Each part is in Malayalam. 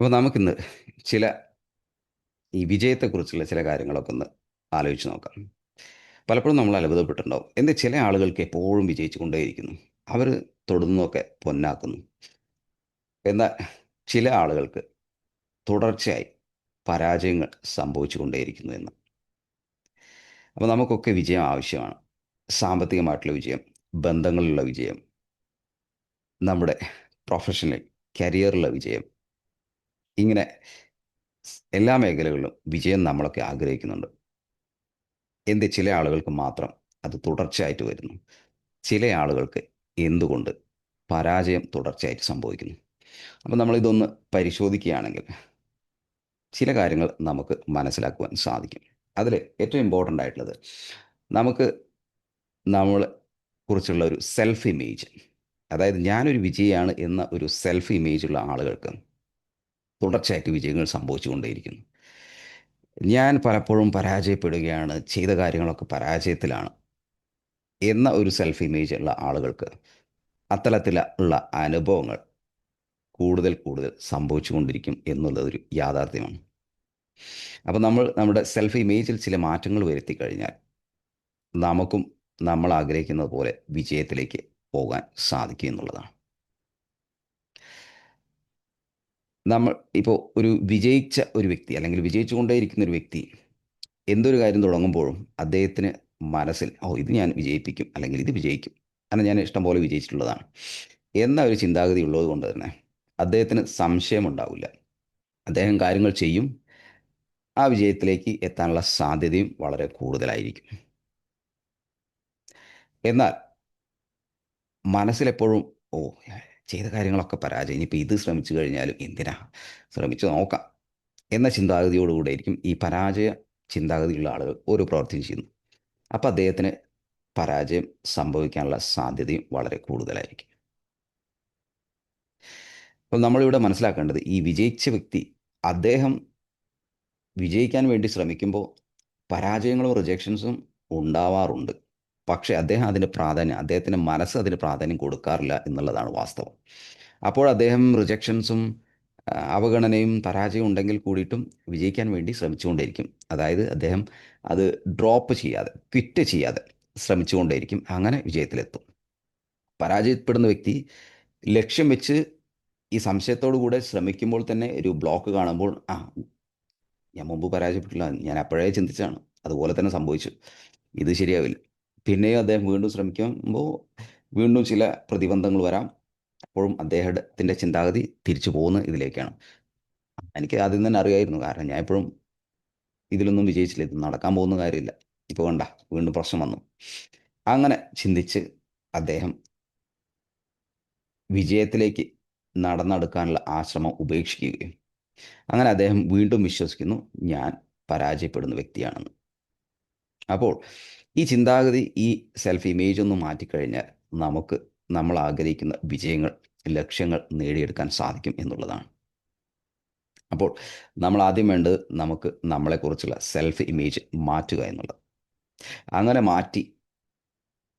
അപ്പോൾ നമുക്കിന്ന് ചില ഈ വിജയത്തെക്കുറിച്ചുള്ള ചില കാര്യങ്ങളൊക്കെ ഒന്ന് ആലോചിച്ച് നോക്കാം. പലപ്പോഴും നമ്മൾ അത്ഭുതപ്പെട്ടിട്ടുണ്ടാവും. എന്ത് ചില ആളുകൾക്ക് എപ്പോഴും വിജയിച്ചു കൊണ്ടേയിരിക്കുന്നു അവർ തൊടുന്നൊക്കെ പൊന്നാക്കുന്നു. എന്നാൽ ചില ആളുകൾക്ക് തുടർച്ചയായി പരാജയങ്ങൾ സംഭവിച്ചു കൊണ്ടേയിരിക്കുന്നു എന്ന്. അപ്പോൾ നമുക്കൊക്കെ വിജയം ആവശ്യമാണ്. സാമ്പത്തികമായിട്ടുള്ള വിജയം ബന്ധങ്ങളിലുള്ള വിജയം നമ്മുടെ പ്രൊഫഷണൽ കരിയറിലുള്ള വിജയം ഇങ്ങനെ എല്ലാ മേഖലകളിലും വിജയം നമ്മളൊക്കെ ആഗ്രഹിക്കുന്നുണ്ട്. എന്ത് ചില ആളുകൾക്ക് മാത്രം അത് തുടർച്ചയായിട്ട് വരുന്നു. ചില ആളുകൾക്ക് എന്തുകൊണ്ട് പരാജയം തുടർച്ചയായിട്ട് സംഭവിക്കുന്നു. അപ്പം നമ്മളിതൊന്ന് പരിശോധിക്കുകയാണെങ്കിൽ ചില കാര്യങ്ങൾ നമുക്ക് മനസ്സിലാക്കുവാൻ സാധിക്കും. അതിൽ ഏറ്റവും ഇമ്പോർട്ടന്റ് ആയിട്ടുള്ളത് നമുക്ക് നമ്മൾ കുറിച്ചുള്ള ഒരു സെൽഫ് ഇമേജ് അതായത് ഞാനൊരു വിജയിയാണ് എന്ന ഒരു സെൽഫ് ഇമേജ് ഉള്ള ആളുകൾക്ക് തുടർച്ചയായിട്ട് വിജയങ്ങൾ സംഭവിച്ചുകൊണ്ടേയിരിക്കുന്നു. ഞാൻ പലപ്പോഴും പരാജയപ്പെടുകയാണ് ചെയ്ത കാര്യങ്ങളൊക്കെ പരാജയത്തിലാണ് എന്ന ഒരു സെൽഫ് ഇമേജ് ഉള്ള ആളുകൾക്ക് അത്തരത്തിലുള്ള അനുഭവങ്ങൾ കൂടുതൽ കൂടുതൽ സംഭവിച്ചു കൊണ്ടിരിക്കും എന്നുള്ളത് യാഥാർത്ഥ്യമാണ്. അപ്പോൾ നമ്മൾ നമ്മുടെ സെൽഫ് ഇമേജിൽ ചില മാറ്റങ്ങൾ വരുത്തി കഴിഞ്ഞാൽ നമുക്കും നമ്മൾ ആഗ്രഹിക്കുന്നത് പോലെ വിജയത്തിലേക്ക് പോകാൻ സാധിക്കും എന്നുള്ളതാണ്. നമ്മൾ ഇപ്പോൾ ഒരു വിജയിച്ച ഒരു വ്യക്തി അല്ലെങ്കിൽ വിജയിച്ചു കൊണ്ടേയിരിക്കുന്ന ഒരു വ്യക്തി എന്തൊരു കാര്യം തുടങ്ങുമ്പോഴും അദ്ദേഹത്തിന് മനസ്സിൽ ഓ ഇത് ഞാൻ വിജയിപ്പിക്കും അല്ലെങ്കിൽ ഇത് വിജയിക്കും. കാരണം ഞാൻ ഇഷ്ടം പോലെ വിജയിച്ചിട്ടുള്ളതാണ്. എന്ന ഒരു ചിന്താഗതി ഉള്ളത് കൊണ്ട് തന്നെ അദ്ദേഹത്തിന് സംശയമുണ്ടാവില്ല. അദ്ദേഹം കാര്യങ്ങൾ ചെയ്യും. ആ വിജയത്തിലേക്ക് എത്താനുള്ള സാധ്യതയും വളരെ കൂടുതലായിരിക്കും. എന്നാൽ മനസ്സിലെപ്പോഴും ഓ ചെയ്ത കാര്യങ്ങളൊക്കെ പരാജയം. ഇനിയിപ്പോൾ ഇത് ശ്രമിച്ചു കഴിഞ്ഞാലും എന്തിനാ? ശ്രമിച്ചു നോക്കാം. എന്ന ചിന്താഗതിയോടുകൂടെ ആയിരിക്കും ഈ പരാജയ ചിന്താഗതിയുള്ള ആളുകൾ ഓരോ പ്രവർത്തിയും ചെയ്യുന്നു. അപ്പോൾ അദ്ദേഹത്തിന് പരാജയം സംഭവിക്കാനുള്ള സാധ്യതയും വളരെ കൂടുതലായിരിക്കും. അപ്പോൾ നമ്മളിവിടെ മനസ്സിലാക്കേണ്ടത് ഈ വിജയിച്ച വ്യക്തി അദ്ദേഹം വിജയിക്കാൻ വേണ്ടി ശ്രമിക്കുമ്പോൾ പരാജയങ്ങളും റിജക്ഷൻസും ഉണ്ടാവാറുണ്ട്. പക്ഷേ അദ്ദേഹം അതിന് പ്രാധാന്യം അദ്ദേഹത്തിന്റെ മനസ്സ് അതിന് പ്രാധാന്യം കൊടുക്കാറില്ല എന്നുള്ളതാണ് വാസ്തവം. അപ്പോൾ അദ്ദേഹം റിജക്ഷൻസും അവഗണനയും പരാജയവും ഉണ്ടെങ്കിൽ കൂടിയിട്ടും വിജയിക്കാൻ വേണ്ടി ശ്രമിച്ചുകൊണ്ടേയിരിക്കും. അതായത് അദ്ദേഹം അത് ഡ്രോപ്പ് ചെയ്യാതെ ക്വിറ്റ് ചെയ്യാതെ ശ്രമിച്ചുകൊണ്ടേയിരിക്കും. അങ്ങനെ വിജയത്തിലെത്തും. പരാജയപ്പെടുന്ന വ്യക്തി ലക്ഷ്യം വെച്ച് ഈ സംശയത്തോടു കൂടെ ശ്രമിക്കുമ്പോൾ തന്നെ ഒരു ബ്ലോക്ക് കാണുമ്പോൾ ആ ഞാൻ മുമ്പ് പരാജയപ്പെട്ടില്ല ഞാൻ അപ്പോഴേ ചിന്തിച്ചാണ് അതുപോലെ തന്നെ സംഭവിച്ചു. ഇത് ശരിയാവില്ല. പിന്നെയും അദ്ദേഹം വീണ്ടും ശ്രമിക്കുമ്പോൾ വീണ്ടും ചില പ്രതിബന്ധങ്ങൾ വരാം. അപ്പോഴും അദ്ദേഹത്തിന്റെ ചിന്താഗതി തിരിച്ചു പോകുന്ന ഇതിലേക്കാണ്. എനിക്ക് ആദ്യം തന്നെ അറിയായിരുന്നു. കാരണം ഞാൻ എപ്പോഴും ഇതിലൊന്നും വിജയിച്ചില്ല. ഇത് നടക്കാൻ പോകുന്ന കാര്യമില്ല. ഇപ്പോൾ വേണ്ട വീണ്ടും പ്രശ്നം വന്നു. അങ്ങനെ ചിന്തിച്ച് അദ്ദേഹം വിജയത്തിലേക്ക് നടന്നെടുക്കാനുള്ള ആശ്രമം ഉപേക്ഷിക്കുകയും അങ്ങനെ അദ്ദേഹം വീണ്ടും വിശ്വസിക്കുന്നു ഞാൻ പരാജയപ്പെടുന്ന വ്യക്തിയാണെന്ന്. അപ്പോൾ ഈ ചിന്താഗതി ഈ സെൽഫ് ഇമേജ് ഒന്ന് മാറ്റിക്കഴിഞ്ഞാൽ നമുക്ക് നമ്മൾ ആഗ്രഹിക്കുന്ന വിജയങ്ങൾ ലക്ഷ്യങ്ങൾ നേടിയെടുക്കാൻ സാധിക്കും എന്നുള്ളതാണ്. അപ്പോൾ നമ്മൾ ആദ്യം വേണ്ടത് നമുക്ക് നമ്മളെക്കുറിച്ചുള്ള സെൽഫ് ഇമേജ് മാറ്റുക എന്നുള്ളത്. അങ്ങനെ മാറ്റി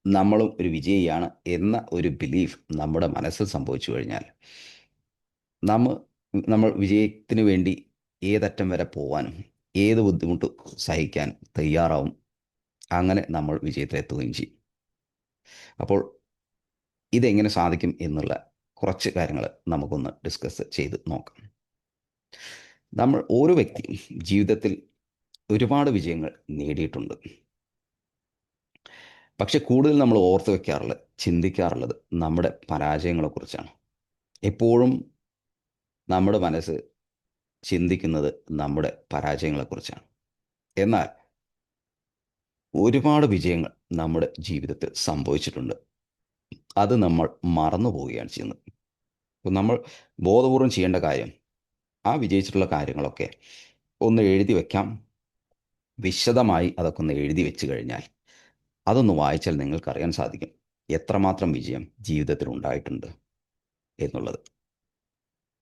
നമ്മളും ഒരു വിജയിയാണ് എന്ന ഒരു ബിലീഫ് നമ്മുടെ മനസ്സിൽ സംഭവിച്ചു കഴിഞ്ഞാൽ നമ്മ നമ്മൾ വിജയത്തിന് വേണ്ടി ഏതറ്റം വരെ പോകാനും ഏത് ബുദ്ധിമുട്ട് സഹിക്കാൻ തയ്യാറാവും അങ്ങനെ നമ്മൾ വിജയത്തിലെത്തുകയും ചെയ്യും. അപ്പോൾ ഇതെങ്ങനെ സാധിക്കും എന്നുള്ള കുറച്ച് കാര്യങ്ങൾ നമുക്കൊന്ന് ഡിസ്കസ് ചെയ്ത് നോക്കാം. നമ്മൾ ഓരോ വ്യക്തിയും ജീവിതത്തിൽ ഒരുപാട് വിജയങ്ങൾ നേടിയിട്ടുണ്ട്. പക്ഷെ കൂടുതൽ നമ്മൾ ഓർത്ത് വയ്ക്കാറുള്ളത് ചിന്തിക്കാറുള്ളത് നമ്മുടെ പരാജയങ്ങളെക്കുറിച്ചാണ്. എപ്പോഴും നമ്മുടെ മനസ്സ് ചിന്തിക്കുന്നത് നമ്മുടെ പരാജയങ്ങളെക്കുറിച്ചാണ്. എന്നാൽ ഒരുപാട് വിജയങ്ങൾ നമ്മുടെ ജീവിതത്തിൽ സംഭവിച്ചിട്ടുണ്ട്. അത് നമ്മൾ മറന്നു പോവുകയാണ് ചെയ്യുന്നത്. അപ്പോൾ നമ്മൾ ബോധപൂർവം ചെയ്യേണ്ട കാര്യം ആ വിജയിച്ചിട്ടുള്ള കാര്യങ്ങളൊക്കെ ഒന്ന് എഴുതി വെക്കാം. വിശദമായി അതൊക്കെ ഒന്ന് എഴുതി വെച്ച് കഴിഞ്ഞാൽ അതൊന്ന് വായിച്ചാൽ നിങ്ങൾക്ക് അറിയാൻ സാധിക്കും എത്രമാത്രം വിജയം ജീവിതത്തിൽ ഉണ്ടായിട്ടുണ്ട് എന്നുള്ളത്.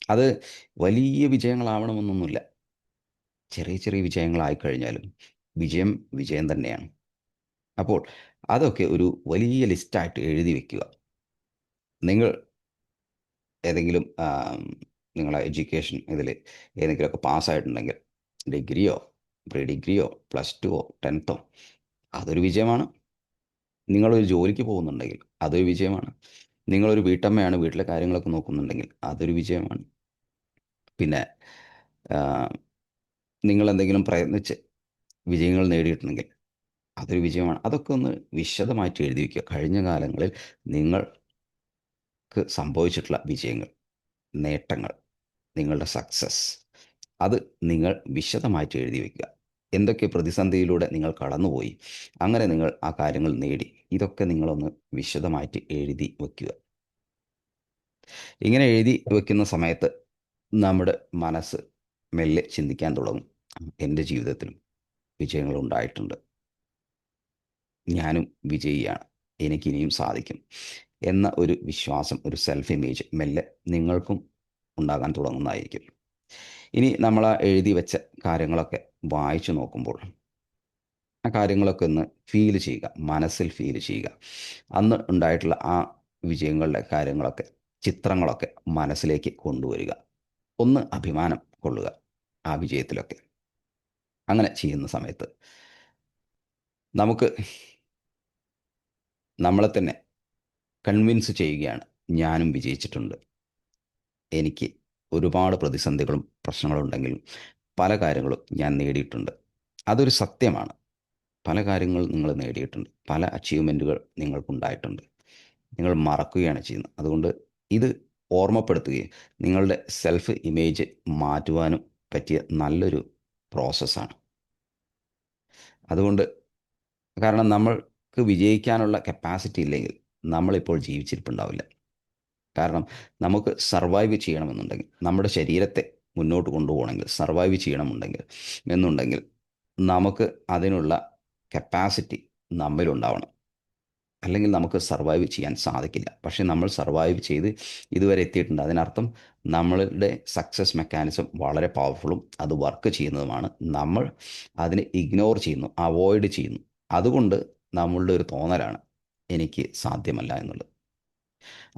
അത് വലിയ വിജയങ്ങളാവണമെന്നൊന്നുമില്ല. ചെറിയ ചെറിയ വിജയങ്ങളായിക്കഴിഞ്ഞാലും വിജയം വിജയം തന്നെയാണ്. അപ്പോൾ അതൊക്കെ ഒരു വലിയ ലിസ്റ്റായിട്ട് എഴുതി വെക്കുക. നിങ്ങൾ ഏതെങ്കിലും നിങ്ങളെ എഡ്യൂക്കേഷൻ ഇതിൽ ഏതെങ്കിലുമൊക്കെ പാസ്സായിട്ടുണ്ടെങ്കിൽ ഡിഗ്രിയോ പ്രീ ഡിഗ്രിയോ പ്ലസ് ടുവോ ടെൻത്തോ അതൊരു വിജയമാണ്. നിങ്ങളൊരു ജോലിക്ക് പോകുന്നുണ്ടെങ്കിൽ അതൊരു വിജയമാണ്. നിങ്ങളൊരു വീട്ടമ്മയാണ് വീട്ടിലെ കാര്യങ്ങളൊക്കെ നോക്കുന്നുണ്ടെങ്കിൽ അതൊരു വിജയമാണ്. പിന്നെ നിങ്ങൾ എന്തെങ്കിലും പ്രയത്നിച്ച് വിജയങ്ങൾ നേടിയിട്ടുണ്ടെങ്കിൽ അതൊരു വിജയമാണ്. അതൊക്കെ ഒന്ന് വിശദമായിട്ട് എഴുതി വയ്ക്കുക കഴിഞ്ഞ കാലങ്ങളിൽ നിങ്ങൾക്ക് സംഭവിച്ചിട്ടുള്ള വിജയങ്ങൾ നേട്ടങ്ങൾ നിങ്ങളുടെ സക്സസ് അത് നിങ്ങൾ വിശദമായിട്ട് എഴുതി വയ്ക്കുക എന്തൊക്കെ പ്രതിസന്ധിയിലൂടെ നിങ്ങൾ കടന്നുപോയി അങ്ങനെ നിങ്ങൾ ആ കാര്യങ്ങൾ നേടി. ഇതൊക്കെ നിങ്ങളൊന്ന് വിശദമായിട്ട് എഴുതി വയ്ക്കുക ഇങ്ങനെ എഴുതി വയ്ക്കുന്ന സമയത്ത് നമ്മുടെ മനസ്സ് മെല്ലെ ചിന്തിക്കാൻ തുടങ്ങും. എന്റെ ജീവിതത്തിലും വിജയങ്ങൾ ഉണ്ടായിട്ടുണ്ട്. ഞാനും വിജയിയാണ്. എനിക്കിനിയും സാധിക്കും. എന്ന ഒരു വിശ്വാസം ഒരു സെൽഫ് ഇമേജ് മെല്ലെ നിങ്ങൾക്കും ഉണ്ടാകാൻ തുടങ്ങുന്നതായിരിക്കും. ഇനി നമ്മൾ ആ എഴുതി വെച്ച കാര്യങ്ങളൊക്കെ വായിച്ചു നോക്കുമ്പോൾ ആ കാര്യങ്ങളൊക്കെ ഒന്ന് ഫീൽ ചെയ്യുക മനസ്സിൽ ഫീൽ ചെയ്യുക. അന്ന് ഉണ്ടായിട്ടുള്ള ആ വിജയങ്ങളുടെ കാര്യങ്ങളൊക്കെ ചിത്രങ്ങളൊക്കെ മനസ്സിലേക്ക് കൊണ്ടുവരിക. ഒന്ന് അഭിമാനം കൊള്ളുക ആ വിജയത്തിലൊക്കെ. അങ്ങനെ ചെയ്യുന്ന സമയത്ത് നമുക്ക് നമ്മളെ തന്നെ കൺവിൻസ് ചെയ്യുകയാണ്. ഞാനും വിജയിച്ചിട്ടുണ്ട്. എനിക്ക് ഒരുപാട് പ്രതിസന്ധികളും പ്രശ്നങ്ങളും ഉണ്ടെങ്കിലും പല കാര്യങ്ങളും ഞാൻ നേടിയിട്ടുണ്ട്. അതൊരു സത്യമാണ്. പല കാര്യങ്ങളും നിങ്ങൾ നേടിയിട്ടുണ്ട്. പല അച്ചീവ്മെന്റുകൾ നിങ്ങൾക്കുണ്ടായിട്ടുണ്ട്. നിങ്ങൾ മറക്കുകയാണ് ചെയ്യുന്നത്. അതുകൊണ്ട് ഇത് ഓർമ്മപ്പെടുത്തുകയും നിങ്ങളുടെ സെൽഫ് ഇമേജ് മാറ്റുവാനും പറ്റിയ നല്ലൊരു പ്രോസസ്സാണ് അതുകൊണ്ട് കാരണം നമ്മൾക്ക് വിജയിക്കാനുള്ള കപ്പാസിറ്റി ഇല്ലെങ്കിൽ നമ്മളിപ്പോൾ ജീവിച്ചിരിപ്പുണ്ടാവില്ല. കാരണം നമുക്ക് സർവൈവ് ചെയ്യണമെന്നുണ്ടെങ്കിൽ നമ്മുടെ ശരീരത്തെ മുന്നോട്ട് കൊണ്ടുപോകണമെങ്കിൽ സർവൈവ് ചെയ്യണമെന്നുണ്ടെങ്കിൽ എന്നുണ്ടെങ്കിൽ നമുക്ക് അതിനുള്ള കപ്പാസിറ്റി നമ്മിലുണ്ടാവണം അല്ലെങ്കിൽ നമുക്ക് സർവൈവ് ചെയ്യാൻ സാധിക്കില്ല. പക്ഷേ നമ്മൾ സർവൈവ് ചെയ്ത് ഇതുവരെ എത്തിയിട്ടുണ്ട്. അതിനർത്ഥം നമ്മളുടെ സക്സസ് മെക്കാനിസം വളരെ പവർഫുള്ളും അത് വർക്ക് ചെയ്യുന്നതുമാണ്. നമ്മൾ അതിനെ ഇഗ്നോർ ചെയ്യുന്നു അവോയ്ഡ് ചെയ്യുന്നു. അതുകൊണ്ട് നമ്മളുടെ ഒരു തോന്നലാണ് എനിക്ക് സാധ്യമല്ല എന്നുള്ളത്.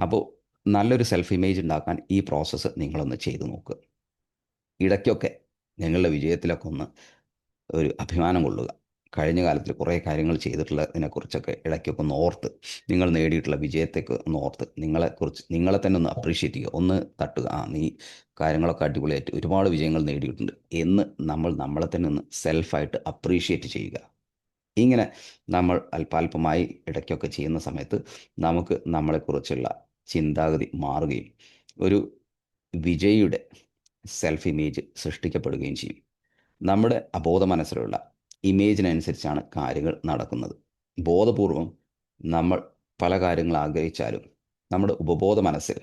അപ്പോൾ നല്ലൊരു സെൽഫ് ഇമേജ് ഉണ്ടാക്കാൻ ഈ പ്രോസസ്സ് നിങ്ങളൊന്ന് ചെയ്തു നോക്കുക ഇടയ്ക്കൊക്കെ നിങ്ങളുടെ വിജയത്തിലൊക്കെ ഒന്ന് ഒരു അഭിമാനം കൊള്ളുക. കഴിഞ്ഞ കാലത്തിൽ കുറേ കാര്യങ്ങൾ ചെയ്തിട്ടുള്ളതിനെക്കുറിച്ചൊക്കെ ഇടയ്ക്കൊക്കെ ഒന്ന് ഓർത്ത് നിങ്ങൾ നേടിയിട്ടുള്ള വിജയത്തേക്ക് ഒന്ന് ഓർത്ത് നിങ്ങളെക്കുറിച്ച് നിങ്ങളെ തന്നെ ഒന്ന് അപ്രീഷിയേറ്റ് ചെയ്യുക. ഒന്ന് തട്ടുക. ആ നീ കാര്യങ്ങളൊക്കെ അടിപൊളിയായിട്ട് ഒരുപാട് വിജയങ്ങൾ നേടിയിട്ടുണ്ട് എന്ന് നമ്മൾ നമ്മളെ തന്നെ ഒന്ന് സെൽഫായിട്ട് അപ്രീഷിയേറ്റ് ചെയ്യുക. ഇങ്ങനെ നമ്മൾ അല്പാൽപമായി ഇടയ്ക്കൊക്കെ ചെയ്യുന്ന സമയത്ത് നമുക്ക് നമ്മളെക്കുറിച്ചുള്ള ചിന്താഗതി മാറുകയും ഒരു വിജയിയുടെ സെൽഫ് ഇമേജ് സൃഷ്ടിക്കപ്പെടുകയും ചെയ്യും. നമ്മുടെ അബോധ മനസ്സിലുള്ള ഇമേജിനനുസരിച്ചാണ് കാര്യങ്ങൾ നടക്കുന്നത്. ബോധപൂർവം നമ്മൾ പല കാര്യങ്ങൾ ആഗ്രഹിച്ചാലും നമ്മുടെ ഉപബോധ മനസ്സിൽ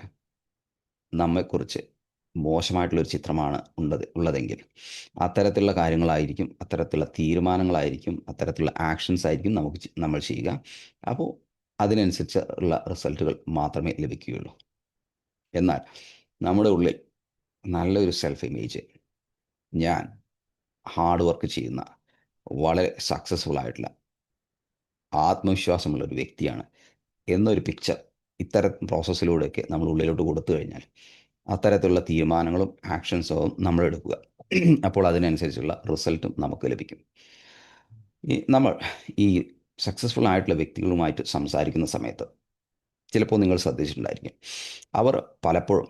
നമ്മെക്കുറിച്ച് മോശമായിട്ടുള്ളൊരു ചിത്രമാണ് ഉള്ളത് ഉള്ളതെങ്കിൽ. അത്തരത്തിലുള്ള കാര്യങ്ങളായിരിക്കും അത്തരത്തിലുള്ള തീരുമാനങ്ങളായിരിക്കും അത്തരത്തിലുള്ള ആക്ഷൻസ് ആയിരിക്കും നമുക്ക് നമ്മൾ ചെയ്യുക. അപ്പോൾ അതിനനുസരിച്ച് ഉള്ള റിസൾട്ടുകൾ മാത്രമേ ലഭിക്കുകയുള്ളൂ. എന്നാൽ നമ്മുടെ ഉള്ളിൽ നല്ലൊരു സെൽഫ് ഇമേജ് ഞാൻ ഹാർഡ് വർക്ക് ചെയ്യുന്ന വളരെ സക്സസ്ഫുൾ ആയിട്ടുള്ള ആത്മവിശ്വാസമുള്ള ഒരു വ്യക്തിയാണ് എന്നൊരു പിക്ചർ ഇത്തരം പ്രോസസ്സിലൂടെയൊക്കെ നമ്മൾ ഉള്ളിലോട്ട് കൊടുത്തു കഴിഞ്ഞാൽ അത്തരത്തിലുള്ള തീരുമാനങ്ങളും ആക്ഷൻസും നമ്മൾ എടുക്കുക അപ്പോൾ അതിനനുസരിച്ചുള്ള റിസൾട്ടും നമുക്ക് ലഭിക്കും. ഈ നമ്മൾ ഈ സക്സസ്ഫുൾ ആയിട്ടുള്ള വ്യക്തികളുമായിട്ട് സംസാരിക്കുന്ന സമയത്ത് ചിലപ്പോൾ നിങ്ങൾ ശ്രദ്ധിച്ചിട്ടുണ്ടായിരിക്കും. അവർ പലപ്പോഴും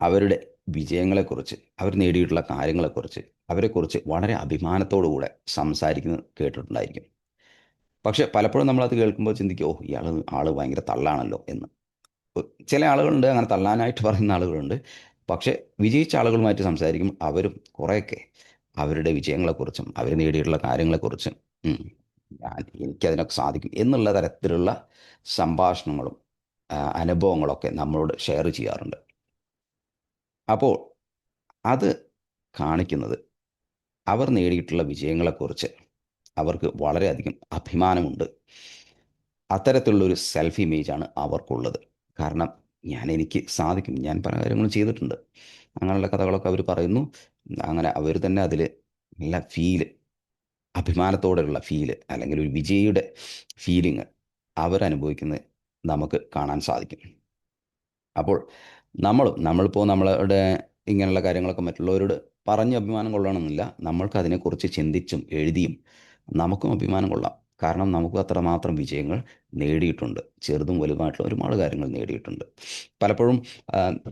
അവരുടെ വിജയങ്ങളെക്കുറിച്ച് അവർ നേടിയിട്ടുള്ള കാര്യങ്ങളെക്കുറിച്ച് അവരെക്കുറിച്ച് വളരെ അഭിമാനത്തോടുകൂടെ സംസാരിക്കുന്നത് കേട്ടിട്ടുണ്ടായിരിക്കും. പക്ഷേ പലപ്പോഴും നമ്മളത് കേൾക്കുമ്പോൾ ചിന്തിക്കും ഓ ഇയാൾ ആൾ ഭയങ്കര തള്ളാണല്ലോ എന്ന്. ചില ആളുകളുണ്ട് അങ്ങനെ തള്ളാനായിട്ട് പറയുന്ന ആളുകളുണ്ട്. പക്ഷേ വിജയിച്ച ആളുകളുമായിട്ട് സംസാരിക്കും അവരും കുറേയൊക്കെ. അവരുടെ വിജയങ്ങളെക്കുറിച്ചും അവർ നേടിയിട്ടുള്ള കാര്യങ്ങളെക്കുറിച്ചും. ഞാൻ എനിക്കതിനൊക്കെ സാധിക്കും എന്നുള്ള തരത്തിലുള്ള സംഭാഷണങ്ങളും അനുഭവങ്ങളൊക്കെ നമ്മളോട് ഷെയർ ചെയ്യാറുണ്ട്. അപ്പോൾ അത് കാണിക്കുന്നത് അവർ നേടിയിട്ടുള്ള വിജയങ്ങളെക്കുറിച്ച് അവർക്ക് വളരെയധികം അഭിമാനമുണ്ട്. അത്തരത്തിലുള്ളൊരു സെൽഫ് ഇമേജാണ് അവർക്കുള്ളത്. കാരണം ഞാൻ എനിക്ക് സാധിക്കും. ഞാൻ പല കാര്യങ്ങളും ചെയ്തിട്ടുണ്ട്. അങ്ങനെയുള്ള കഥകളൊക്കെ അവർ പറയുന്നു. അങ്ങനെ അവർ തന്നെ അതിൽ നല്ല ഫീൽ അഭിമാനത്തോടെയുള്ള ഫീൽ അല്ലെങ്കിൽ ഒരു വിജയിയുടെ ഫീലിംഗ് അവരനുഭവിക്കുന്നത് നമുക്ക് കാണാൻ സാധിക്കും. അപ്പോൾ നമ്മളും നമ്മളിപ്പോൾ നമ്മളുടെ ഇങ്ങനെയുള്ള കാര്യങ്ങളൊക്കെ മറ്റുള്ളവരോട് പറഞ്ഞ് അഭിമാനം കൊള്ളണമെന്നില്ല. നമ്മൾക്ക് അതിനെക്കുറിച്ച് ചിന്തിച്ചും എഴുതിയും നമുക്കും അഭിമാനം കൊള്ളാം. കാരണം നമുക്ക് അത്രമാത്രം വിജയങ്ങൾ നേടിയിട്ടുണ്ട്. ചെറുതും വലുതുമായിട്ടുള്ള ഒരുപാട് കാര്യങ്ങൾ നേടിയിട്ടുണ്ട്. പലപ്പോഴും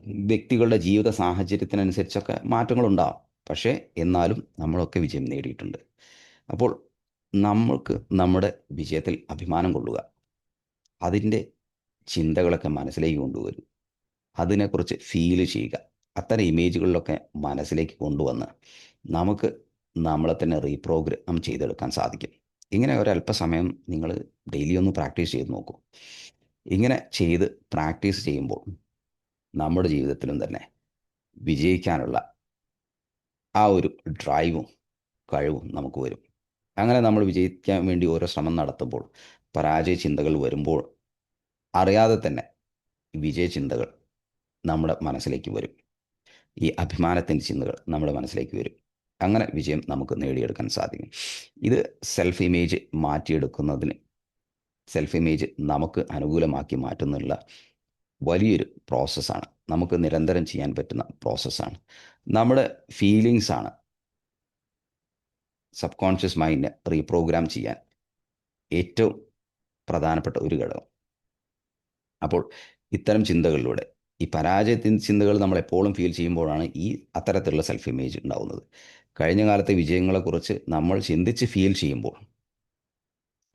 വ്യക്തികളുടെ ജീവിത സാഹചര്യത്തിനനുസരിച്ചൊക്കെ മാറ്റങ്ങളുണ്ടാവും പക്ഷേ എന്നാലും നമ്മളൊക്കെ വിജയം നേടിയിട്ടുണ്ട്. അപ്പോൾ നമ്മൾക്ക് നമ്മുടെ വിജയത്തിൽ അഭിമാനം കൊള്ളുക. അതിന്റെ ചിന്തകളൊക്കെ മനസ്സിലേക്ക് കൊണ്ടുവരും. അതിനെക്കുറിച്ച് ഫീൽ ചെയ്യുക. അത്തരം ഇമേജുകളിലൊക്കെ മനസ്സിലേക്ക് കൊണ്ടുവന്ന് നമുക്ക് നമ്മളെ തന്നെ റീപ്രോഗ്രാം ചെയ്തെടുക്കാൻ സാധിക്കും. ഇങ്ങനെ ഒരല്പസമയം നിങ്ങൾ ഡെയിലി ഒന്ന് പ്രാക്ടീസ് ചെയ്ത് നോക്കൂ. ഇങ്ങനെ ചെയ്ത് പ്രാക്ടീസ് ചെയ്യുമ്പോൾ നമ്മുടെ ജീവിതത്തിലും തന്നെ വിജയിക്കാനുള്ള ആ ഒരു ഡ്രൈവും കഴിവും നമുക്ക് വരും. അങ്ങനെ നമ്മൾ വിജയിക്കാൻ വേണ്ടി ഓരോ ശ്രമം നടത്തുമ്പോൾ പരാജയ ചിന്തകൾ വരുമ്പോൾ അറിയാതെ തന്നെ വിജയ ചിന്തകൾ നമ്മുടെ മനസ്സിലേക്ക് വരും. ഈ അഭിമാനത്തിന്റെ ചിന്തകൾ നമ്മുടെ മനസ്സിലേക്ക് വരും. അങ്ങനെ വിജയം നമുക്ക് നേടിയെടുക്കാൻ സാധിക്കും. ഇത് സെൽഫ് ഇമേജ് മാറ്റിയെടുക്കുന്നതിന് സെൽഫ് ഇമേജ് നമുക്ക് അനുകൂലമാക്കി മാറ്റുന്നുള്ള വലിയൊരു പ്രോസസ്സാണ് നമുക്ക് നിരന്തരം ചെയ്യാൻ പറ്റുന്ന പ്രോസസ്സാണ് നമ്മുടെ ഫീലിങ്സ് ആണ് സബ് കോൺഷ്യസ് മൈൻഡിനെ റീപ്രോഗ്രാം ചെയ്യാൻ ഏറ്റവും പ്രധാനപ്പെട്ട ഒരു ഘടകം. അപ്പോൾ ഇത്തരം ചിന്തകളിലൂടെ ഈ പരാജയത്തിന്റെ ചിന്തകൾ നമ്മൾ എപ്പോഴും ഫീൽ ചെയ്യുമ്പോഴാണ് ഈ അത്തരത്തിലുള്ള സെൽഫ് ഇമേജ് ഉണ്ടാവുന്നത്. കഴിഞ്ഞ കാലത്തെ വിജയങ്ങളെക്കുറിച്ച് നമ്മൾ ചിന്തിച്ച് ഫീൽ ചെയ്യുമ്പോൾ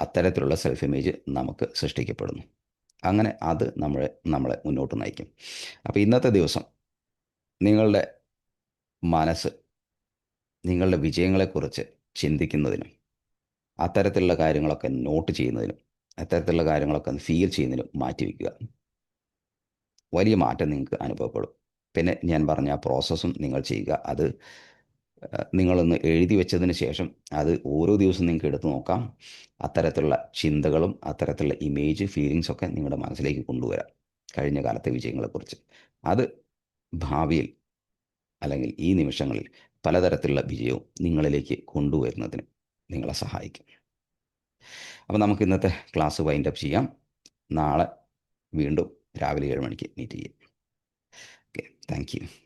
അത്തരത്തിലുള്ള സെൽഫ് ഇമേജ് നമുക്ക് സൃഷ്ടിക്കപ്പെടുന്നു. അങ്ങനെ അത് നമ്മളെ നമ്മളെ മുന്നോട്ട് നയിക്കും. അപ്പോൾ ഇന്നത്തെ ദിവസം നിങ്ങളുടെ മനസ്സ് നിങ്ങളുടെ വിജയങ്ങളെക്കുറിച്ച് ചിന്തിക്കുന്നതിനും അത്തരത്തിലുള്ള കാര്യങ്ങളൊക്കെ നോട്ട് ചെയ്യുന്നതിനും അത്തരത്തിലുള്ള കാര്യങ്ങളൊക്കെ ഫീൽ ചെയ്യുന്നതിനും മാറ്റിവെക്കുക വലിയ മാറ്റം നിങ്ങൾക്ക് അനുഭവപ്പെടും. പിന്നെ ഞാൻ പറഞ്ഞ ആ പ്രോസസ്സും നിങ്ങൾ ചെയ്യുക. അത് നിങ്ങളൊന്ന് എഴുതി വെച്ചതിന് ശേഷം അത് ഓരോ ദിവസവും നിങ്ങൾക്ക് എടുത്തു നോക്കാം. അത്തരത്തിലുള്ള ചിന്തകളും അത്തരത്തിലുള്ള ഇമേജ് ഫീലിങ്സ് ഒക്കെ നിങ്ങളുടെ മനസ്സിലേക്ക് കൊണ്ടുവരാം കഴിഞ്ഞ കാലത്തെ വിജയങ്ങളെക്കുറിച്ച്. അത് ഭാവിയിൽ അല്ലെങ്കിൽ ഈ നിമിഷങ്ങളിൽ പലതരത്തിലുള്ള വിജയവും നിങ്ങളിലേക്ക് കൊണ്ടുവരുന്നതിന് നിങ്ങളെ സഹായിക്കും. അപ്പോൾ നമുക്ക് ഇന്നത്തെ ക്ലാസ് വൈൻഡ് അപ്പ് ചെയ്യാം. നാളെ വീണ്ടും രാവിലെ ഏഴ് മണിക്ക് മീറ്റ് ചെയ്യാം. Okay thank you